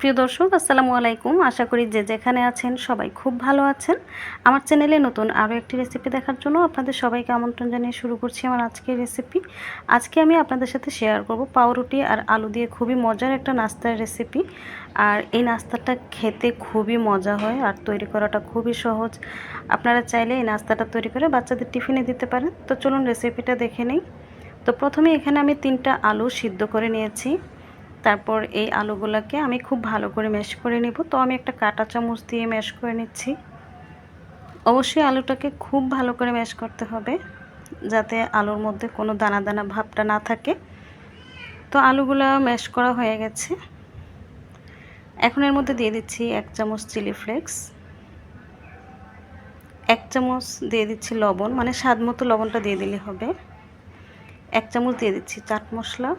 প্রিয় দর্শক, আসসালামু আলাইকুম। আশা করি যে যেখানে আছেন সবাই খুব ভালো আছেন। আমার চ্যানেলে নতুন আরও একটি রেসিপি দেখার জন্য আপনাদের সবাইকে আমন্ত্রণ জানিয়ে শুরু করছি আমার আজকের রেসিপি আজকে আমি আপনাদের সাথে শেয়ার করব পাউরুটি আর আলু দিয়ে খুবই মজার একটা নাস্তার রেসিপি আর এই নাস্তাটা খেতে খুবই মজা হয় আর তৈরি করাটা খুবই সহজ। আপনারা চাইলে এই নাস্তাটা তৈরি করে বাচ্চাদের টিফিনে দিতে পারেন। তো চলুন রেসিপিটা দেখে নিই। তো প্রথমে এখানে আমি তিনটা আলু সিদ্ধ করে নিয়েছি। তারপর এই আলুগুলোকে আমি খুব ভালো করে ম্যাশ করে নেব। তো আমি একটা কাঁটা চামচ দিয়ে ম্যাশ করে নিচ্ছি। অবশ্যই আলুটাকে খুব ভালো করে ম্যাশ করতে হবে, যাতে আলুর মধ্যে কোনো দানা দানা ভাবটা না থাকে। তো আলুগুলো ম্যাশ করা হয়ে গেছে। এখন এর মধ্যে দিয়ে দিচ্ছি এক চামচ চিলি ফ্লেক্স, এক চামচ দিয়ে দিচ্ছি লবণ মানে স্বাদ মতো লবণটা দিয়ে দিলে হবে। এক চামচ দিয়ে দিচ্ছি চাট মশলা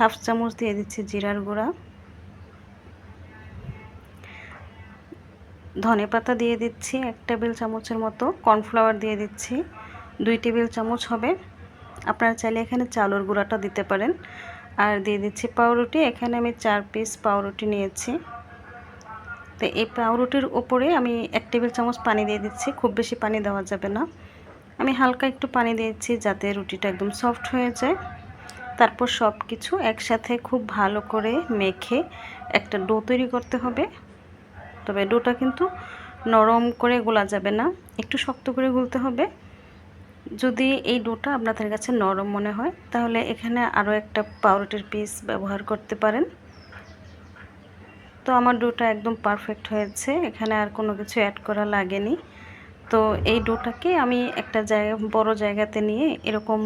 হাফ চামচ দিয়ে দিচ্ছি জিরার গুঁড়া। ধনে পাতা দিয়ে দিচ্ছি এক টেবিল চামচের মতো। কর্নফ্লাওয়ার দিয়ে দিচ্ছি দুই টেবিল চামচ হবে। আপনারা চাইলে এখানে চালের গুঁড়াটা দিতে পারেন। আর দিয়ে দিচ্ছি পাউরুটি, এখানে আমি চার পিস পাউরুটি নিয়েছি। তো এই পাউরুটির ওপরে আমি এক টেবিল চামচ পানি দিয়ে দিচ্ছি, খুব বেশি পানি দেওয়া যাবে না। আমি হালকা একটু পানি দিয়েছি যাতে রুটিটা একদম সফট হয়ে যায়। তারপর সব কিছু একসাথে খুব ভালো করে মেখে একটা ডো তৈরি করতে হবে। তবে ডোটা কিন্তু নরম করে গোলা যাবে না, একটু শক্ত করে গুলতে হবে। যদি এই ডোটা আপনাদের কাছে নরম মনে হয়, তাহলে এখানে আরও একটা পাউরুটির পিস ব্যবহার করতে পারেন। তো আমার ডোটা একদম পারফেক্ট হয়েছে, এখানে আর কোনো কিছু অ্যাড করা লাগেনি। তো এই ডোটাকে আমি একটা জায়গা, বড় জায়গাতে নিয়ে এরকম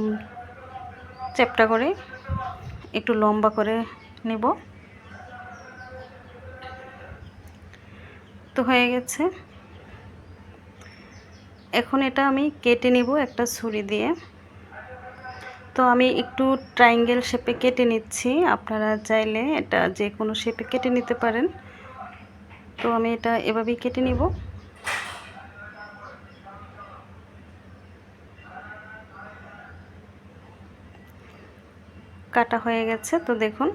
চ্যাপটা করে একটু লম্বা করে নেব। তো হয়ে গেছে। এখন এটা আমি কেটে নিব একটা ছুরি দিয়ে। তো আমি একটু ট্রাইঙ্গেল শেপে কেটে নিচ্ছি। আপনারা চাইলে এটা যে কোনো শেপে কেটে নিতে পারেন। তো আমি এটা এভাবেই কেটে নিব। কাটা হয়ে গেছে। তো দেখুন,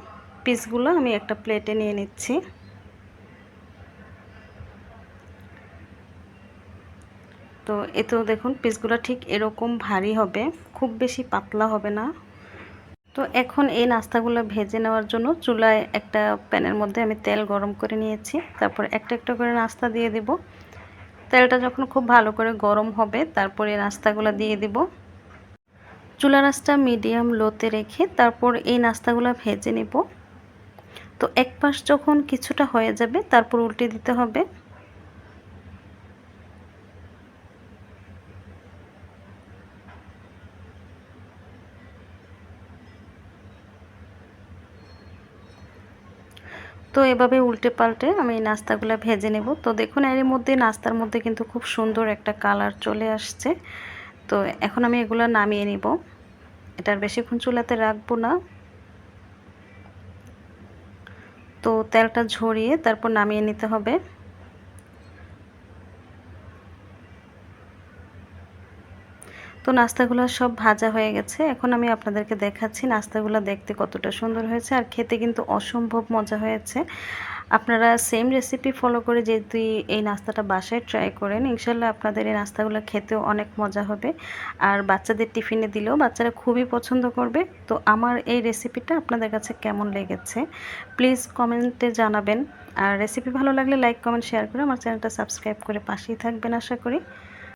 পিসগুলো আমি একটা প্লেটে নিয়ে নিচ্ছি। তো এতেও দেখুন, পিসগুলো ঠিক এরকম ভারী হবে, খুব বেশি পাতলা হবে না। তো এখন এই নাস্তাগুলো ভেজে নেওয়ার জন্য চুলায় একটা প্যানের মধ্যে আমি তেল গরম করে নিয়েছি। তারপর একটা একটা করে নাস্তা দিয়ে দিব। তেলটা যখন খুব ভালো করে গরম হবে, তারপরে নাস্তাগুলো দিয়ে দিব। চুলা রাসটা মিডিয়াম লোতে রেখে তারপর এই নাস্তাগুলো ভেজে নেব। তো এক পাশ যখন কিছুটা হয়ে যাবে, তারপর উল্টে দিতে হবে। তো এভাবে উল্টে পাল্টে আমি এই নাস্তাগুলো ভেজে নেব। তো দেখুন, এর মধ্যে নাস্তার মধ্যে কিন্তু খুব সুন্দর একটা কালার চলে আসছে। তো এখন আমি এগুলো নামিয়ে নিব। এটার বেশিক্ষণ চুলাতে রাখব না। তো তেলটা ঝরিয়ে তারপর নামিয়ে নিতে হবে। তো নাস্তাগুলো সব ভাজা হয়ে গেছে। এখন আমি আপনাদেরকে দেখাচ্ছি নাস্তাগুলো দেখতে কতটা সুন্দর হয়েছে। আর খেতে কিন্তু অসম্ভব মজা হয়েছে। আপনারা সেম রেসিপি ফলো করে যদি এই নাস্তাটা বাসায় ট্রাই করেন, ইনশাল্লাহ আপনাদের এই নাস্তাগুলো খেতেও অনেক মজা হবে। আর বাচ্চাদের টিফিনে দিলেও বাচ্চারা খুবই পছন্দ করবে। তো আমার এই রেসিপিটা আপনাদের কাছে কেমন লেগেছে? প্লিজ কমেন্টে জানাবেন। আর রেসিপি ভালো লাগলে লাইক কমেন্ট শেয়ার করে আমার চ্যানেলটা সাবস্ক্রাইব করে পাশেই থাকবেন আশা করি।